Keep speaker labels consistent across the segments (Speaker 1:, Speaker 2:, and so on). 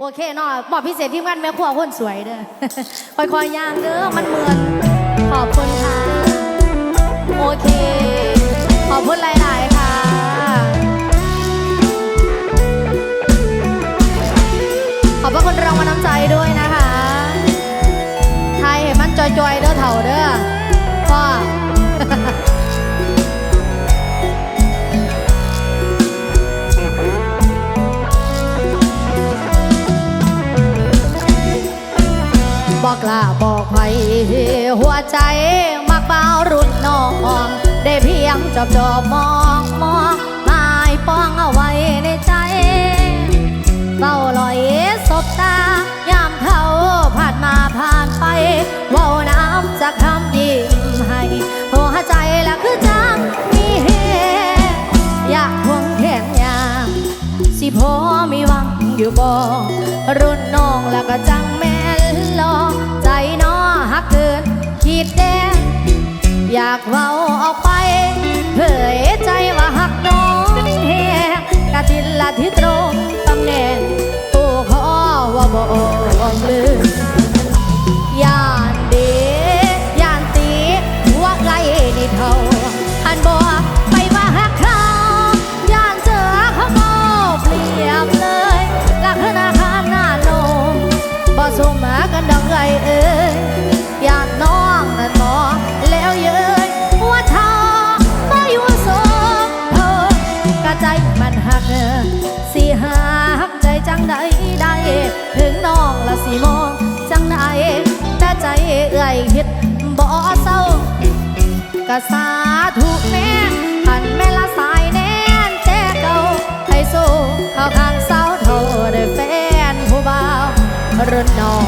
Speaker 1: โอเคเนาะบอกพิเศษที่งานแม่ครัวคนสวยเด้อคอยๆย่างเด้อมันเหมือน ขอบคุณค่ะ โอเค ขอบคุณหลาย ๆ ค่ะขอบพระคุณรางวัลน้ำใจด้วยนะคะไทยเห็นมันจอย ๆ เด้อเถ่าเด้อ บอกล้าบอกไผหัวใจมักเบารุ่นน้อง ได้เพียงจอบจอบมองมองหมายปองเอาไว้ในใจเฝ้าลอยสบตายามเขาผ่านมาผ่านไปเว้าน้ำจากคำยิ้มให้หัวใจละคือจังมีเฮอยากควงแขนยามสิพอมีหวังอยู่บ่รุ่นน้องแล้วก็จังแม่ ลอใจน้อหักเกินขีดแดงอยากเว้าออกไป เผยใจว่าหักน้องแหงกะทินละทิตร ถึงน้องละสิมองจังใดแต่ใจเอื่อยคิดบ่เศร้ากะสาถูกแม่หันแม่ละสายแน่นแต่เก่าให้สู้เข้าข้างเศร้าเท่าได้แฟนผู้บ่าวรุ่นน้อง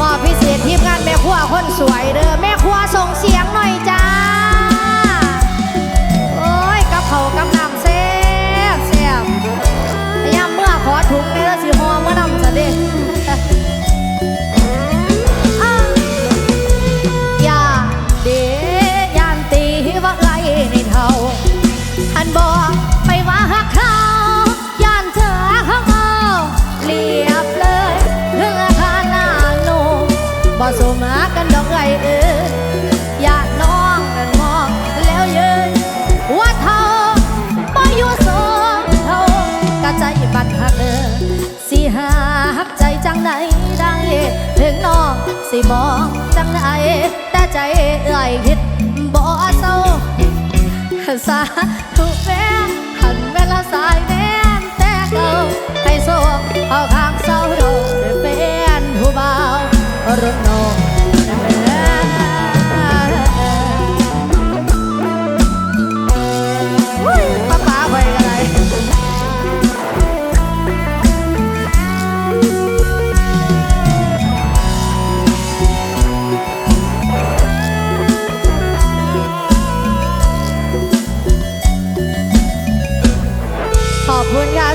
Speaker 1: มอบพิเศษทีมงานแม่ครัวคนสวยเด้อ สิมองจังไดแต่ใจเอ่ยคิดบ่เศร้าสาธุแม่หันเวลาสายแน่แต่เก่าให้โซ่เอาข้างเศร้าโดนเป็นผู้บ่าวรถน้อง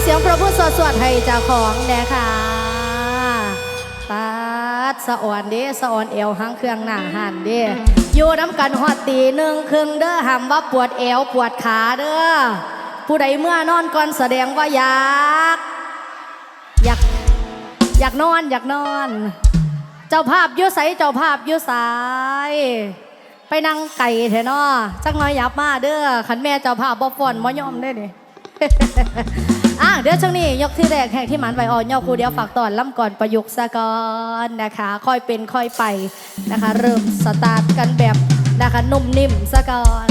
Speaker 1: เสียงประพุทธสวดๆให้เจ้าของแน่ค่ะปาดสะอ่อนเด้สะอ่อนเอวหางเครื่องหน้าหันเด้อยู่น้ำกันหอดตีหนึ่งครึ่งเด้อหำว่าปวดเอวปวดขาเด้อผู้ใดเมื่อนอนก่อนแสดงว่าอยากอยากอยากนอนอยากนอน เจ้าภาพยุใสเจ้าภาพยุสายไปนั่งไก่เถอะนาะจักน้อยยับมาเด้อขันแม่เจ้าภาพบ่ฟ้อนบ่ยอมได้อนี่ อะเดี๋ยวช่วงนี้ยกที่แรกแขกที่หมันไปออนยอครูเดียวฝากตอนล่ำก่อนประยุกต์สะก่อนนะคะ ค่อยเป็นค่อยไปนะคะ เริ่มสตาร์ทกันแบบนะคะนุ่มนิ่มสะก่อน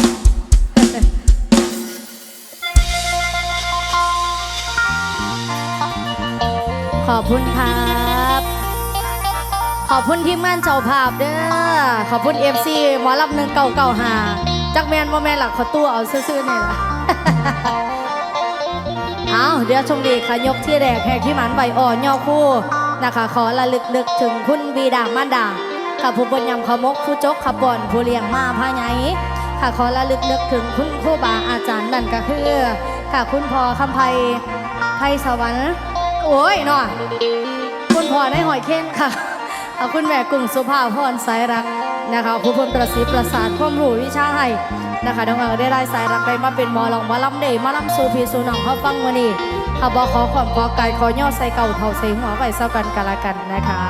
Speaker 1: ขอบคุณครับ ขอบคุณทีมงานเจ้าภาพเด้อ ขอบคุณเอฟซีหมอลำหนึ่งเก่าเก่าหาจักแมนว่าแมนหลักขาตัวเอาซื่อๆนี่ละ เอาเดี๋ยวชมดีค่ะยกที่แรกแหกที่หมันใบอ่อนย่อคู่นะคะ ขอระลึกนึกถึงคุณบีดามารดาค่ะผู้บรยำขมกผู้จกขบอนผู้เลี้ยงมาพาไงค่ะขอระลึกนึกถึงคุณครูบาอาจารย์นั่นก็คือค่ะคุณพ่อคำไพไพสวรรค์โอ้ยเนาะคุณพ่อในหอยเค้นค่ะคุณแม่กุ้งสุภาพรสายรักนะคะผู้พนประสิประสาทความรู้วิชาให้ นะคะน้องเอ๋ยได้รายสายรักได้มาเป็นหมอลองมอลำเดมาลำสู่พี่สู่น้องเขาฟังมื้อนี้เขาบอกขอความขอไก่ขอย่อใส่เก่าเท่าใส่หัวไว้เศร้ากันกันละกันนะคะ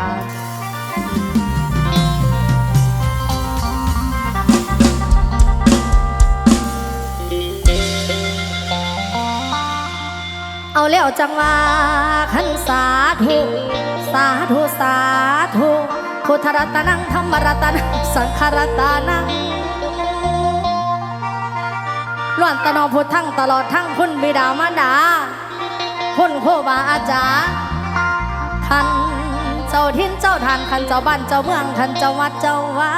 Speaker 1: เอาแล้วจังว่าขันสาธุสาธุสาธุพุทรัตนังธรรมรัตนังสังฆรัตนัง ล้วนตะนอพุทธังตลอดทั้งคุณบิดามารดาคุณโคบาอาจารย์ขันเจ้าทินเจ้าทานขันเจ้าบ้านเจ้าเมืองขันเจ้าวัดเจ้าวา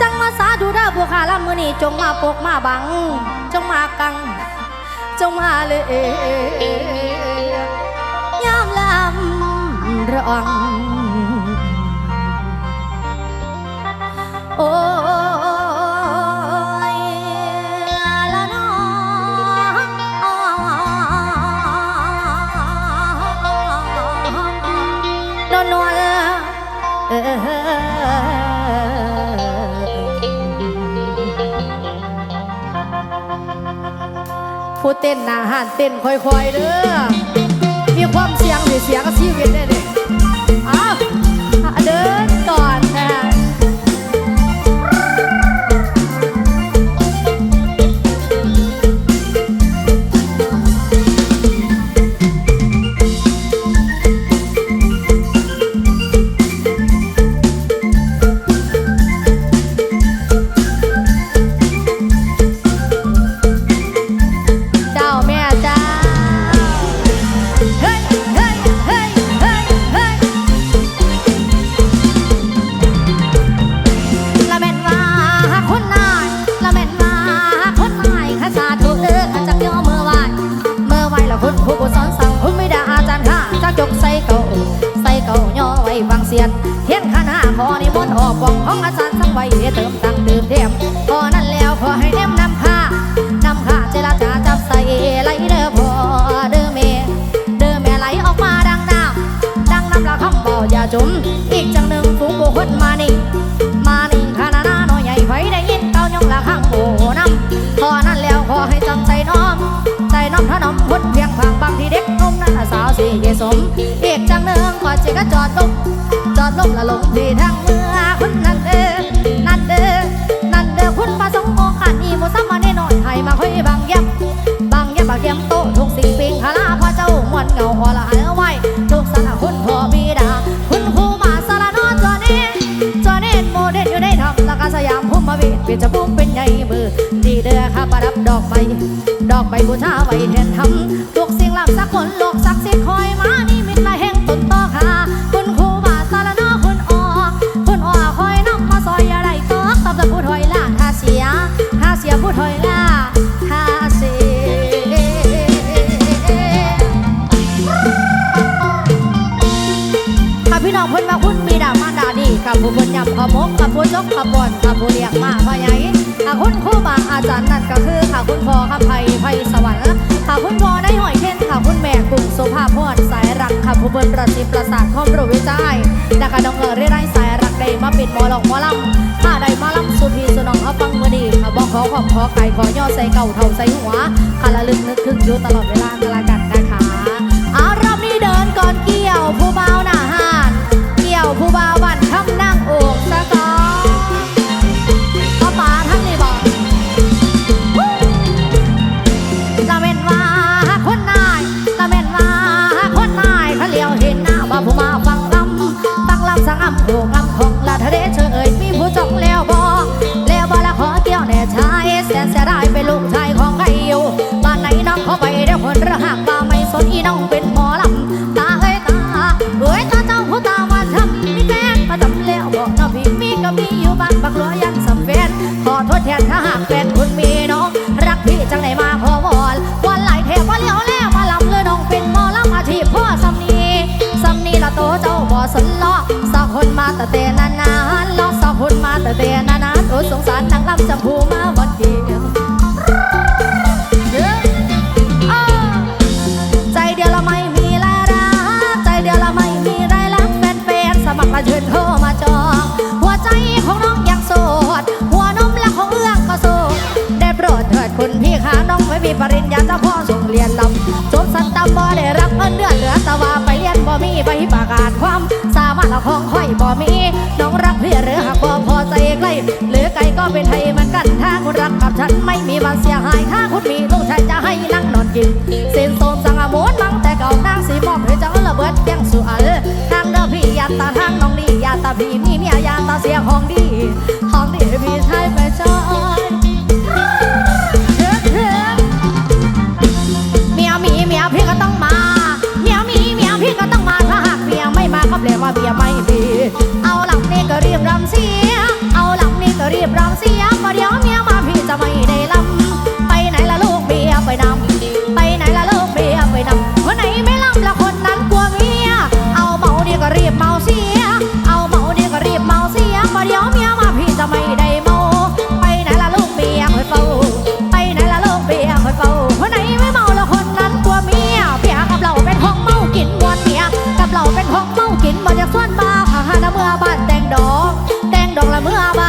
Speaker 1: จังมาสาธุเด้อผู้ขาลำมือนีจงมาปกมาบัง จงมากัง จงมาเลยยามลำร้อง เต้นหน้าหันเต้นค่อยๆเด้อมีความเสียงสิเสียงกับชีวิตได้ เติมตังดื่มเทียมพอนั้นแล้วขอให้เนมนำข้านำข้าเจรจาจับใส่ไหลเด้อพอเด้อเมเดินแม่ไหลออกมาดังน้ำดังน้ำละคำเบาอย่าจุ่มอีกจังหนึ่งฝูงบุคคลมานี่ มานี่ขนาดน้าน้อยใหญ่ไฟได้ยินเก้ายองละข้างโอ้น้ำพอนั้นแล้วขอให้จำใจน้อมใจน้อมถนอมพ้นเพียงฟังบางที่เด็กนุ่มนั้นสาวสีเยสม อีกจังหนึ่งขอเจก็จอดลงจอดลงละลงที่ทาง ดอกใบบูชาไว้แทนทำทุกสิ่งลับสักคนโลกสักสิทธิ์คอยมานี่มิตรละแห่งต้นต่อค่ะคุณครูมาสารนอคุณออคุณออคอยน้ำมาซอยอะไรก็ตอบแต่ผู้ถอยล่าถ้าเสียถ้าเสียผู้ถอยล่าถ้าเสียพี่น้องเพิ่นมาคุณมีดามาดาดีกับผู้เพิ่นยำขมกกับผู้จกขบวนกับผู้เลี้ยงมาพ่อใหญ่ ข้าคุณครูบาอาจารย์นั่นก็คือค่ะคุณพ่อค่ะไผ่ไผ่สวรรค์ค่ะคุณพ่อได้หอยเท่นค่ะคุณแม่กุ่มสุภาพรสายรักค่ะผู้เพิ่นประสิทธิ์ประสาทความรู้วิจัยนะคะน้องเอ๋ได้ได้สายรักได้มาปิดหมอหลอกหมอลำข้าได้มาลำสุพีสนองเอาฟังมือดีค่ะบอกขอขอบขอไก่ขอย่อใส่เก่าเท่าใส่หัวข้าละลึกนึกถึงอยู่ตลอดเวลา ใจเดียวเราไม่มีรารักใจเดียวเราไม่มีรายรัแฟนสมัครมาเชิญโทรมาจองหัวใจของน้องยากสด หัวนมและของเอื้องก็สด ได้โปรดเถิดคุณพี่ขาน้องไม่มีปริญญาเจ้าพ่อส่งเรียนลำจบสันตมบ่ได้รับเงินเดือนเหลือแต่ว่าไปเรียนบ่มีใบประกาศความ สามารถละของค่อยบ่มีน้องรักพี่หรือหากบ่พอใจใกล้หรือไกลก็เป็นไทย ฉันไม่มีวันเสียหาย ถ้าคุณมีลูกชายจะให้นั่งนอนกินเส้นโซมสังอมนมังแต่เก่านางสีบอกให้เจ้าระเบิดเตียงส่อาเลทางเด้อพี่ยาตาทางน้องนี่ยาตาพี่มีเมียยาตาเสียห้อง เมื่อบานแตงดอก แตงดอกละเมื่อบ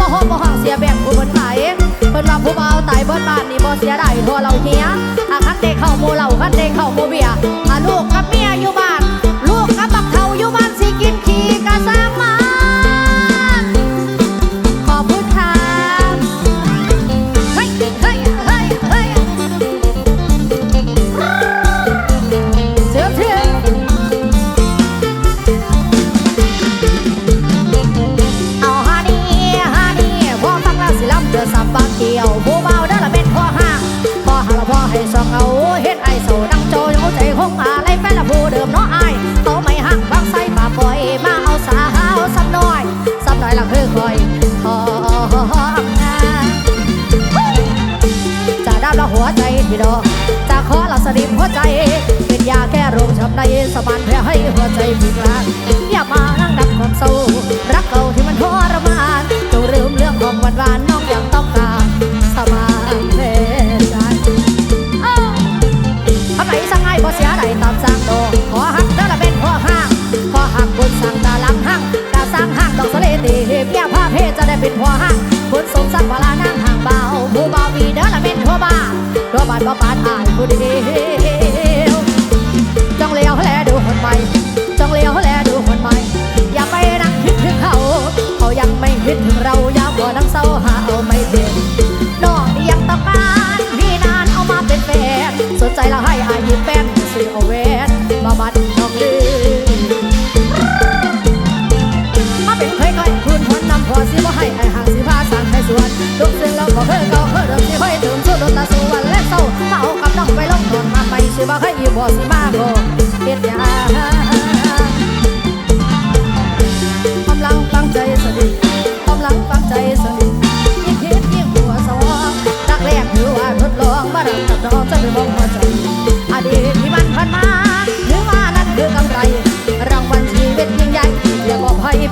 Speaker 1: มาห้องมาห้องเสียแบบกูเพิ่นขายเพิ่นว่าผู้เบาวตายเบิดบ้านนี่บ่เสียได้ทัวเราเฮียอาคันเด็กเข้าโมเหล่าคันเด็กเข้าโมเบีย สะบานแผลให้หัวใจผิดลานอย่ามานั่งดับความเศร้า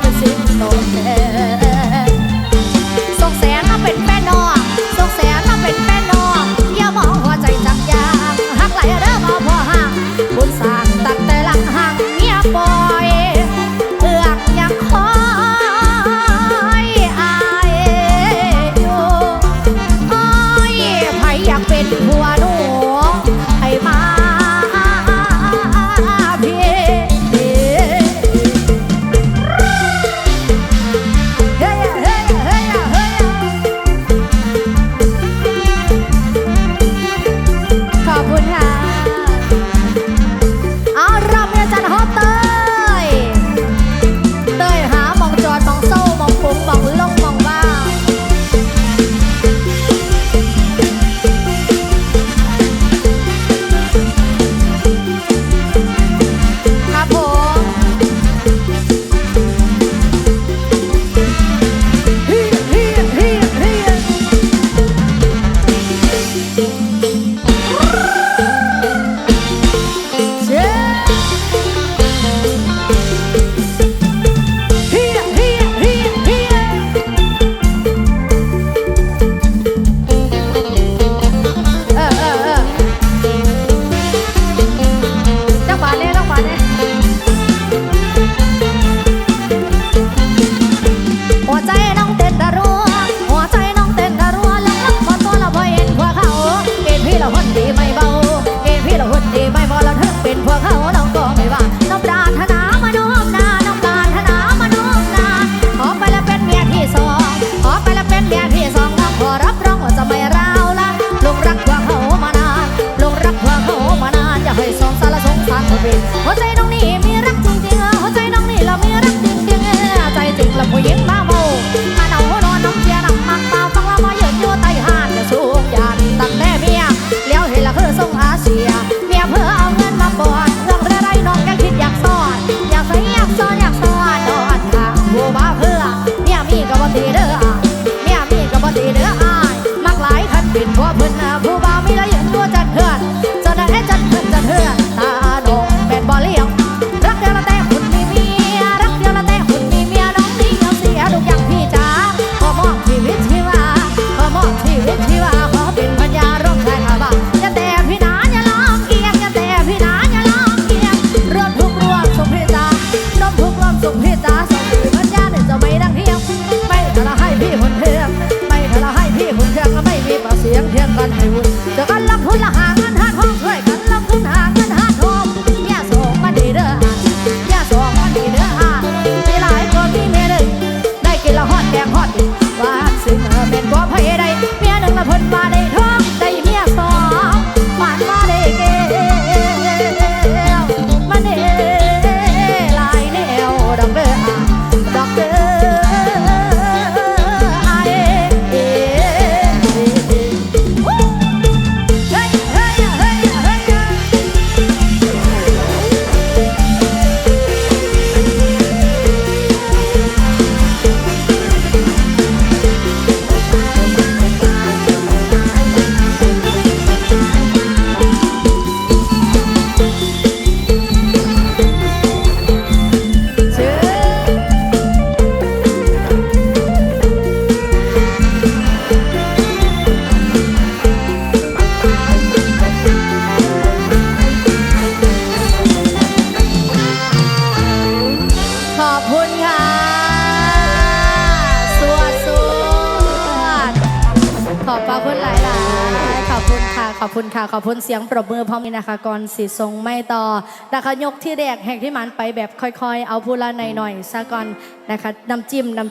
Speaker 1: que Hot Parade. Hosanna! ขอพ้นเสียงปรบมือพร้อมนี้นะคะก่อนสีทรงไม่ต่อนะคะยกที่แดกแห่งที่มันไปแบบค่อยๆ เอาพูละหน่อยๆซะก่อนนะคะน้ำจิ้มน้ำ